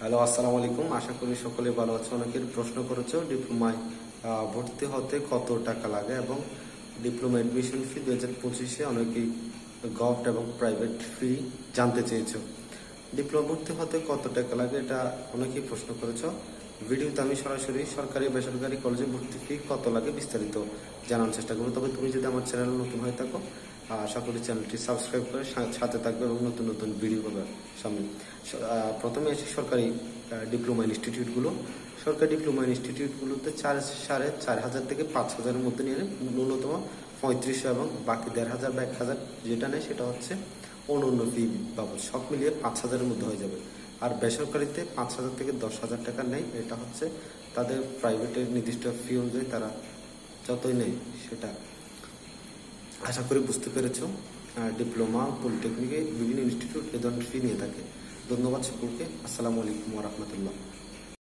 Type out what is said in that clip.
Hello, আসসালামু আলাইকুম। আশা করি সকলে ভালো আছো। অনেকের প্রশ্ন করেছ, ডিপ্লোমায় ভর্তি হতে কত টাকা লাগে এবং ডিপ্লোমা অ্যাডমিশন ফি দু হাজার পঁচিশে অনেকেই গভট এবং প্রাইভেট ফি জানতে চেয়েছো। ডিপ্লোমা ভর্তি হতে কত টাকা লাগে এটা অনেকেই প্রশ্ন করেছ। ভিডিওতে আমি সরাসরি সরকারি বেসরকারি কলেজে ভর্তি ফি কত লাগে বিস্তারিত জানার চেষ্টা করব। তবে তুমি যদি আমার চ্যানেল নতুন হয়ে থাকো করি চ্যানেলটি সাবস্ক্রাইব করে সাথে থাকবে এবং নতুন নতুন ভিডিও পাবে সামনে। প্রথমে আছে সরকারি ডিপ্লোমা ইনস্টিটিউটগুলো। সরকারি ডিপ্লোমা ইনস্টিটিউটগুলোতে চার, সাড়ে চার হাজার থেকে পাঁচ হাজারের মধ্যে নিয়ে ন্যূনতম পঁয়ত্রিশশো এবং বাকি দেড় হাজার বা এক হাজার যেটা নেয় সেটা হচ্ছে অন্যান্য ফি বাবদ। সব মিলিয়ে পাঁচ হাজারের মধ্যে হয়ে যাবে। আর বেসরকারিতে পাঁচ হাজার থেকে দশ হাজার টাকা নেয়। এটা হচ্ছে তাদের প্রাইভেটের নির্দিষ্ট ফি অনুযায়ী তারা যতই নেয় সেটা আশা করি বুঝতে পেরেছ ডিপ্লোমা, পলিটেকনিকে বিভিন্ন ইনস্টিটিউট এ ধরনের ফি নিয়ে থাকে। ধন্যবাদ সকলকে। আসসালামু আলাইকুম রহমতুল্লাহ।